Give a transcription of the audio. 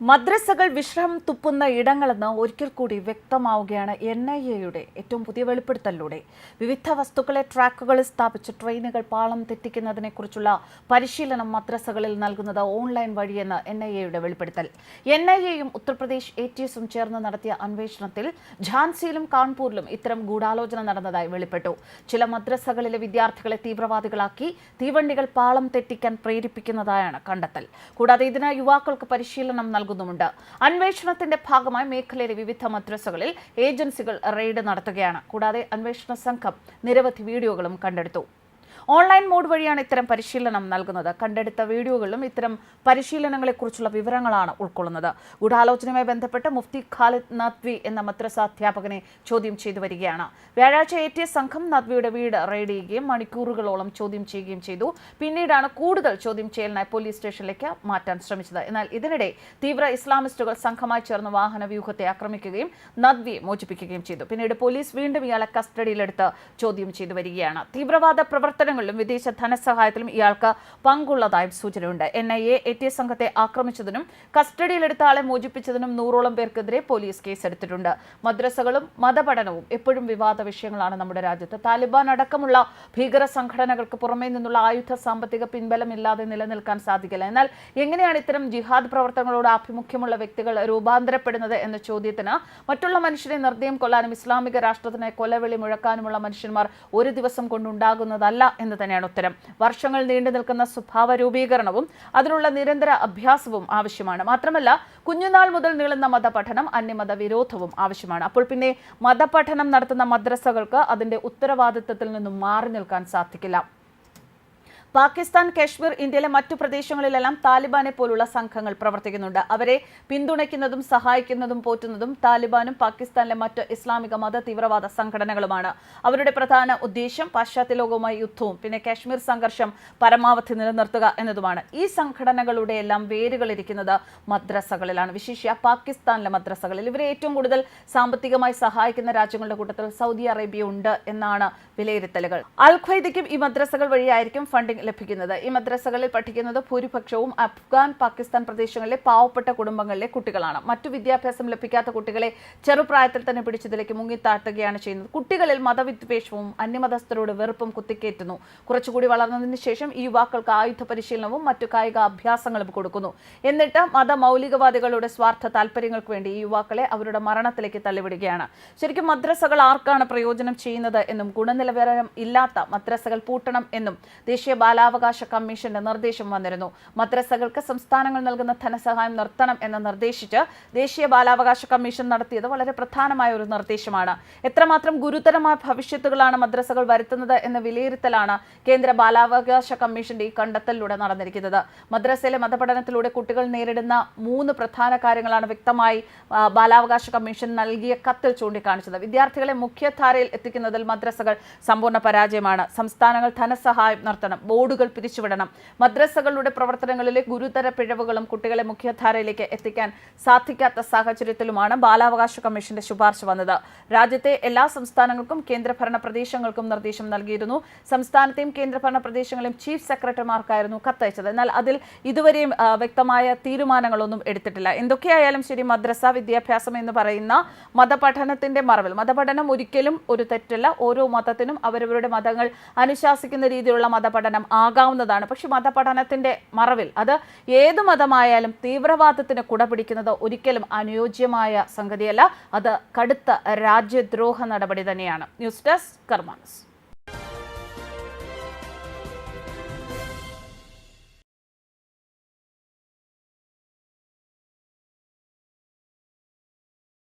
മദ്രസകൾ വിശ്രമം തുപ്പുന്ന ഇടങ്ങളെന്ന് ഒരിക്കൽ കൂടി വ്യക്തമാവുകയാണ് എൻ ഐ എയുടെ ഏറ്റവും പുതിയ വെളിപ്പെടുത്തലിലൂടെ. വിവിധ വസ്തുക്കളെ ട്രാക്കുകളിൽ സ്ഥാപിച്ച് ട്രെയിനുകൾ പാളം തെറ്റിക്കുന്നതിനെക്കുറിച്ചുള്ള പരിശീലനം മദ്രസകളിൽ നൽകുന്നത് ഓൺലൈൻ വഴിയെന്ന് എൻ ഐ എയുടെ വെളിപ്പെടുത്തൽ. എൻ ഐ എയും ഉത്തർപ്രദേശ് എ ടി എസും ചേർന്ന് നടത്തിയ അന്വേഷണത്തിൽ ഝാൻസിയിലും കാൺപൂരിലും ഇത്തരം ഗൂഢാലോചന നടന്നതായി വെളിപ്പെട്ടു. ചില മദ്രസകളിലെ വിദ്യാർത്ഥികളെ തീവ്രവാദികളാക്കി തീവണ്ടികൾ പാളം തെറ്റിക്കാൻ പ്രേരിപ്പിക്കുന്നതായാണ് കണ്ടെത്തൽ. കൂടാതെ ഇതിന് യുവാക്കൾക്ക് പരിശീലനം നൽകുന്നുമുണ്ട്. അന്വേഷണത്തിന്റെ ഭാഗമായി മേഖലയിലെ വിവിധ മദ്രസകളിൽ ഏജൻസികൾ റെയ്ഡ് നടത്തുകയാണ്. കൂടാതെ അന്വേഷണ സംഘം നിരവധി വീഡിയോകളും കണ്ടെടുത്തു. ഓൺലൈൻ മോഡ് വഴിയാണ് ഇത്തരം പരിശീലനം നൽകുന്നത്. കണ്ടെടുത്ത വീഡിയോകളിലും ഇത്തരം പരിശീലനങ്ങളെക്കുറിച്ചുള്ള വിവരങ്ങളാണ് ഉൾക്കൊള്ളുന്നത്. ഗൂഢാലോചനയുമായി ബന്ധപ്പെട്ട് മുഫ്തി ഖാലിദ് നദ്വി എന്ന മദ്രസ അധ്യാപകനെ ചോദ്യം ചെയ്തു വരികയാണ്. വ്യാഴാഴ്ച എത്തിയ സംഘം നദ്വിയുടെ വീട് റെയ്ഡ് ചെയ്യുകയും മണിക്കൂറുകളോളം ചോദ്യം ചെയ്യുകയും ചെയ്തു. പിന്നീടാണ് കൂടുതൽ ചോദ്യം ചെയ്യലിനായി പോലീസ് സ്റ്റേഷനിലേക്ക് മാറ്റാൻ ശ്രമിച്ചത്. എന്നാൽ ഇതിനിടെ തീവ്ര ഇസ്ലാമിസ്റ്റുകൾ സംഘമായി ചേർന്ന് വാഹന വ്യൂഹത്തെ ആക്രമിക്കുകയും നദ്വിയെ മോചിപ്പിക്കുകയും ചെയ്തു. പിന്നീട് പോലീസ് വീണ്ടും ഇയാളെ കസ്റ്റഡിയിലെടുത്ത് ചോദ്യം ചെയ്തു വരികയാണ്. തീവ്രവാദ പ്രവർത്തനങ്ങളിലും വിദേശ ധനസഹായത്തിലും ഇയാൾക്ക് പങ്കുള്ളതായും സൂചനയുണ്ട്. എൻ ഐ എ ടി സംഘത്തെ ആക്രമിച്ചതിനും കസ്റ്റഡിയിലെടുത്ത ആളെ മോചിപ്പിച്ചതിനും നൂറോളം പേർക്കെതിരെ പോലീസ് കേസെടുത്തിട്ടുണ്ട്. മദ്രസകളും മതപഠനവും എപ്പോഴും വിവാദ വിഷയങ്ങളാണ് നമ്മുടെ രാജ്യത്ത്. താലിബാൻ അടക്കമുള്ള ഭീകര സംഘടനകൾക്ക് പുറമേ നിന്നുള്ള ആയുധ സാമ്പത്തിക പിൻബലം ഇല്ലാതെ നിലനിൽക്കാൻ സാധിക്കില്ല. എന്നാൽ എങ്ങനെയാണ് ഇത്തരം ജിഹാദ് പ്രവർത്തനങ്ങളോട് ആഭിമുഖ്യമുള്ള വ്യക്തികൾ രൂപാന്തരപ്പെടുന്നത് എന്ന ചോദ്യത്തിന് മറ്റുള്ള മനുഷ്യരെ നിർദ്ദയം കൊല്ലാനും ഇസ്ലാമിക രാഷ്ട്രത്തിനെ കൊലവിളി മുഴക്കാനുമുള്ള മനുഷ്യന്മാർ ഒരു ദിവസം കൊണ്ടുണ്ടാകുന്നതല്ല എന്ന് തന്നെയാണ് ഉത്തരം. വർഷങ്ങൾ നീണ്ടു നിൽക്കുന്ന സ്വഭാവ രൂപീകരണവും അതിനുള്ള നിരന്തര അഭ്യാസവും ആവശ്യമാണ്. മാത്രമല്ല കുഞ്ഞുനാൾ മുതൽ നീളുന്ന മതപഠനം അന്യമത വിരോധവും ആവശ്യമാണ്. അപ്പോൾ പിന്നെ മതപഠനം നടത്തുന്ന മദ്രസകൾക്ക് അതിന്റെ ഉത്തരവാദിത്തത്തിൽ നിന്നും മാറി നിൽക്കാൻ സാധിക്കില്ല. പാകിസ്ഥാൻ കശ്മീർ ഇന്ത്യയിലെ മറ്റു പ്രദേശങ്ങളിലെല്ലാം താലിബാനെ പോലുള്ള സംഘങ്ങൾ പ്രവർത്തിക്കുന്നുണ്ട്. അവരെ പിന്തുണയ്ക്കുന്നതും സഹായിക്കുന്നതും പോറ്റുന്നതും താലിബാനും പാകിസ്ഥാനിലെ മറ്റ് ഇസ്ലാമിക മത തീവ്രവാദ സംഘടനകളുമാണ്. അവരുടെ പ്രധാന ഉദ്ദേശ്യം പാശ്ചാത്യ ലോകവുമായി യുദ്ധവും പിന്നെ കശ്മീർ സംഘർഷം പരമാവധി നിലനിർത്തുക എന്നതുമാണ്. ഈ സംഘടനകളുടെ എല്ലാം വേരുകൾ ഇരിക്കുന്നത് മദ്രസകളിലാണ്. വിശേഷ പാകിസ്ഥാനിലെ മദ്രസകളിൽ ഇവരെ ഏറ്റവും കൂടുതൽ സാമ്പത്തികമായി സഹായിക്കുന്ന രാജ്യങ്ങളുടെ കൂട്ടത്തിൽ സൗദി അറേബ്യ ഉണ്ട് എന്നാണ് വിലയിരുത്തലുകൾ. അൽ ഈ മദ്രസകൾ വഴിയായിരിക്കും ഫണ്ടിംഗ് ലഭിക്കുന്നത്. ഈ മദ്രസകളിൽ പഠിക്കുന്നത് ഭൂരിപക്ഷവും അഫ്ഗാൻ പാകിസ്ഥാൻ പ്രദേശങ്ങളിലെ പാവപ്പെട്ട കുടുംബങ്ങളിലെ കുട്ടികളാണ്. മറ്റു വിദ്യാഭ്യാസം ലഭിക്കാത്ത കുട്ടികളെ ചെറുപ്രായത്തിൽ തന്നെ പിടിച്ചതിലേക്ക് മുങ്ങിത്താട്ടുകയാണ് ചെയ്യുന്നത്. കുട്ടികളിൽ മതവിദ്വേഷവും അന്യമതസ്ഥരോട് വെറുപ്പും കുത്തിക്കേറ്റുന്നു. കുറച്ചുകൂടി വളർന്നതിന് ശേഷം ഈ യുവാക്കൾക്ക് ആയുധ പരിശീലനവും മറ്റു കായിക അഭ്യാസങ്ങളും കൊടുക്കുന്നു. എന്നിട്ട് മതമൗലികവാദികളുടെ സ്വാർത്ഥ താല്പര്യങ്ങൾക്ക് വേണ്ടി ഈ യുവാക്കളെ അവരുടെ മരണത്തിലേക്ക് തള്ളിവിടുകയാണ്. ശരിക്കും മദ്രസകൾ ആർക്കാണ് പ്രയോജനം ചെയ്യുന്നത് എന്നും ഗുണനിലവാരം ഇല്ലാത്ത മദ്രസകൾ പൂട്ടണം എന്നും ദേശീയ ബാലാവകാശ കമ്മീഷന്റെ നിർദ്ദേശം വന്നിരുന്നു. മദ്രസകൾക്ക് സംസ്ഥാനങ്ങൾ നൽകുന്ന ധനസഹായം നിർത്തണം എന്ന് നിർദ്ദേശിച്ച് ദേശീയ ബാലാവകാശ കമ്മീഷൻ നടത്തിയത് വളരെ പ്രധാനമായ ഒരു നിർദ്ദേശമാണ്. എത്രമാത്രം ഗുരുതരമായ ഭവിഷ്യത്തുകളാണ് മദ്രസകൾ വരുത്തുന്നത് എന്ന വിലയിരുത്തലാണ് കേന്ദ്ര ബാലാവകാശ കമ്മീഷന്റെ ഈ കണ്ടെത്തലിലൂടെ നടന്നിരിക്കുന്നത്. മദ്രസയിലെ മതപഠനത്തിലൂടെ കുട്ടികൾ നേരിടുന്ന മൂന്ന് പ്രധാന കാര്യങ്ങളാണ് വ്യക്തമായി ബാലാവകാശ കമ്മീഷൻ നൽകിയ കത്തിൽ ചൂണ്ടിക്കാണിച്ചത്. വിദ്യാർത്ഥികളെ മുഖ്യധാരയിൽ എത്തിക്കുന്നതിൽ മദ്രസകൾ സമ്പൂർണ പരാജയമാണ്. സംസ്ഥാനങ്ങൾ ധനസഹായം നടത്തണം ബോർഡുകൾ പിരിച്ചുവിടണം. മദ്രസകളുടെ പ്രവർത്തനങ്ങളിലെ ഗുരുതര പിഴവുകളും കുട്ടികളെ മുഖ്യധാരയിലേക്ക് എത്തിക്കാൻ സാധിക്കാത്ത സാഹചര്യത്തിലുമാണ് ബാലാവകാശ കമ്മീഷന്റെ ശുപാർശ വന്നത്. രാജ്യത്തെ എല്ലാ സംസ്ഥാനങ്ങൾക്കും കേന്ദ്രഭരണ പ്രദേശങ്ങൾക്കും നിർദ്ദേശം നൽകിയിരുന്നു. സംസ്ഥാനത്തെയും കേന്ദ്രഭരണ പ്രദേശങ്ങളെയും ചീഫ് സെക്രട്ടറിമാർക്കായിരുന്നു കത്തയച്ചത്. എന്നാൽ അതിൽ ഇതുവരെയും വ്യക്തമായ തീരുമാനങ്ങളൊന്നും എടുത്തിട്ടില്ല. എന്തൊക്കെയായാലും ശരി മദ്രസ വിദ്യാഭ്യാസം എന്ന് പറയുന്ന മതപഠനത്തിന്റെ മറവിൽ മതപഠനം ഒരിക്കലും ഒരു തെറ്റല്ല. ഓരോ മതത്തിനും അവരവരുടെ മതങ്ങൾ അനുശാസിക്കുന്ന രീതിയിലുള്ള മതപഠനം ആകാവുന്നതാണ്. പക്ഷെ മതപഠനത്തിന്റെ മറവിൽ അത് ഏത് മതമായാലും തീവ്രവാദത്തിന് കുട പിടിക്കുന്നത് ഒരിക്കലും അനുയോജ്യമായ സംഗതിയല്ല. അത് കടുത്ത രാജ്യദ്രോഹ നടപടി തന്നെയാണ്. News desk കർമാനസ്.